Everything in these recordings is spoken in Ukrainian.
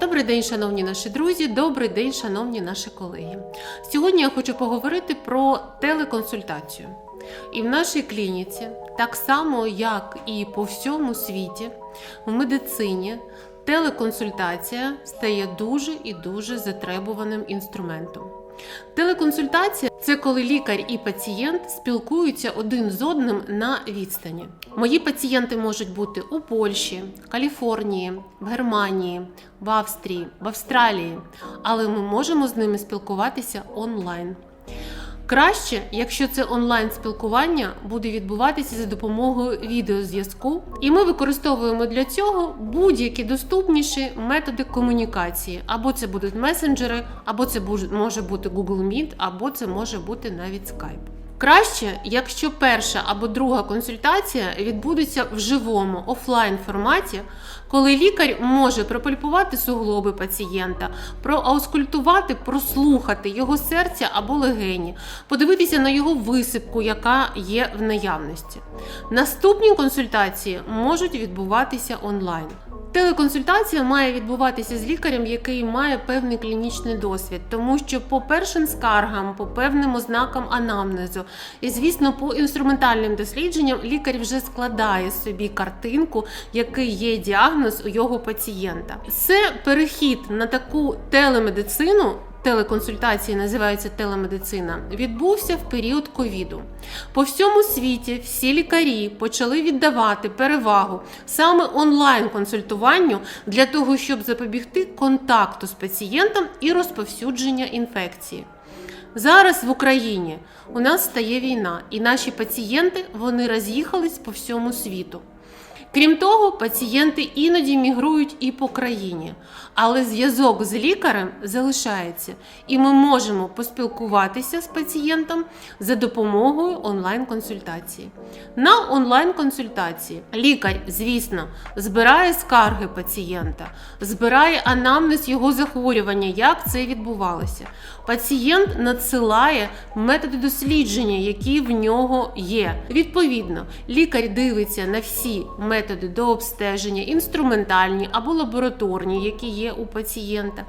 Добрий день, шановні наші друзі, добрий день, шановні наші колеги. Сьогодні я хочу поговорити про телеконсультацію. І в нашій клініці, так само як і по всьому світі, в медицині телеконсультація стає дуже і дуже затребуваним інструментом. Телеконсультація це коли лікар і пацієнт спілкуються один з одним на відстані. Мої пацієнти можуть бути у Польщі, Каліфорнії, в Германії, в Австрії, в Австралії, але ми можемо з ними спілкуватися онлайн. Краще, якщо це онлайн спілкування буде відбуватися за допомогою відеозв'язку, і ми використовуємо для цього будь-які доступніші методи комунікації. Або це будуть месенджери, або це може бути Google Meet, або це може бути навіть Skype. Краще, якщо перша або друга консультація відбудеться в живому офлайн форматі, коли лікар може пропальпувати суглоби пацієнта, проаускультувати, прослухати його серця або легені, подивитися на його висипку, яка є в наявності. Наступні консультації можуть відбуватися онлайн. Телеконсультація має відбуватися з лікарем, який має певний клінічний досвід, тому що по першим скаргам, по певним ознакам анамнезу, і звісно, по інструментальним дослідженням лікар вже складає собі картинку, який є діагноз у його пацієнта. Це перехід на таку телемедицину. Телеконсультації називаються телемедицина, відбувся в період ковіду. По всьому світі всі лікарі почали віддавати перевагу саме онлайн-консультуванню для того, щоб запобігти контакту з пацієнтом і розповсюдження інфекції. Зараз в Україні у нас стає війна, і наші пацієнти вони роз'їхались по всьому світу. Крім того, пацієнти іноді мігрують і по країні, але зв'язок з лікарем залишається, і ми можемо поспілкуватися з пацієнтом за допомогою онлайн-консультації. На онлайн-консультації лікар, звісно, збирає скарги пацієнта, збирає анамнез його захворювання, як це відбувалося. Пацієнт надсилає методи дослідження, які в нього є. Відповідно, лікар дивиться на всі методи до обстеження, інструментальні або лабораторні, які є у пацієнта.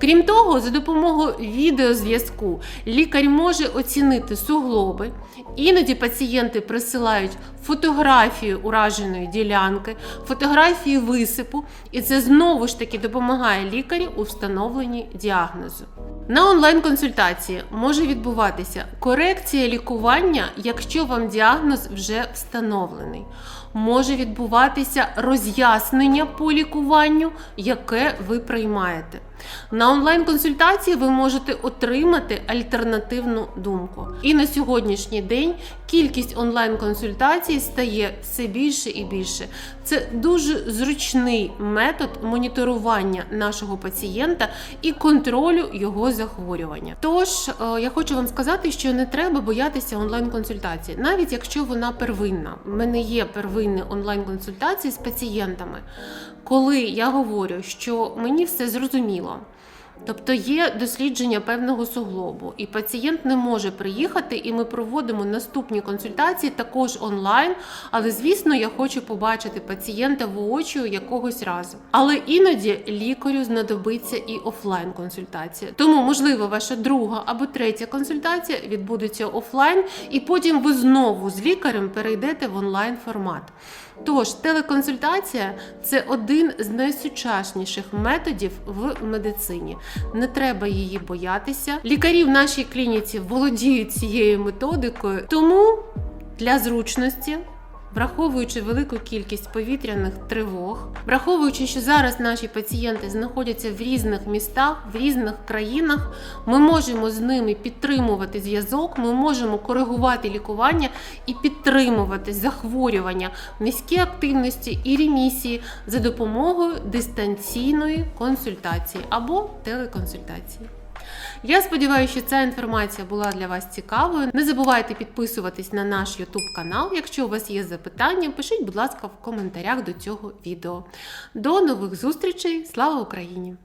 Крім того, за допомогою відеозв'язку лікар може оцінити суглоби. Іноді пацієнти присилають фотографію ураженої ділянки, фотографії висипу, і це знову ж таки допомагає лікарю у встановленні діагнозу. На онлайн-консультації може відбуватися корекція лікування, якщо вам діагноз вже встановлений. Може відбуватися роз'яснення по лікуванню, яке ви приймаєте. На онлайн-консультації ви можете отримати альтернативну думку. І на сьогоднішній день кількість онлайн-консультацій стає все більше і більше. Це дуже зручний метод моніторування нашого пацієнта і контролю його захворювання. Тож е, я хочу вам сказати, що не треба боятися онлайн-консультації, навіть якщо вона первинна. У мене є первинні онлайн-консультації з пацієнтами, коли я говорю, що мені все зрозуміло. Тобто є дослідження певного суглобу, і пацієнт не може приїхати, і ми проводимо наступні консультації також онлайн. Але звісно, я хочу побачити пацієнта воочію якогось разу. Але іноді лікарю знадобиться і офлайн консультація. Тому, можливо, ваша друга або третя консультація відбудеться офлайн, і потім ви знову з лікарем перейдете в онлайн формат. Тож, телеконсультація це один з найсучасніших методів в медицині. Не треба її боятися. Лікарі в нашій клініці володіють цією методикою, тому для зручності. Враховуючи велику кількість повітряних тривог, враховуючи, що зараз наші пацієнти знаходяться в різних містах, в різних країнах, ми можемо з ними підтримувати зв'язок, ми можемо коригувати лікування і підтримувати захворювання в низькій активності і ремісії за допомогою дистанційної консультації або телеконсультації. Я сподіваюся, що ця інформація була для вас цікавою. Не забувайте підписуватись на наш YouTube канал. Якщо у вас є запитання, пишіть, будь ласка, в коментарях до цього відео. До нових зустрічей! Слава Україні!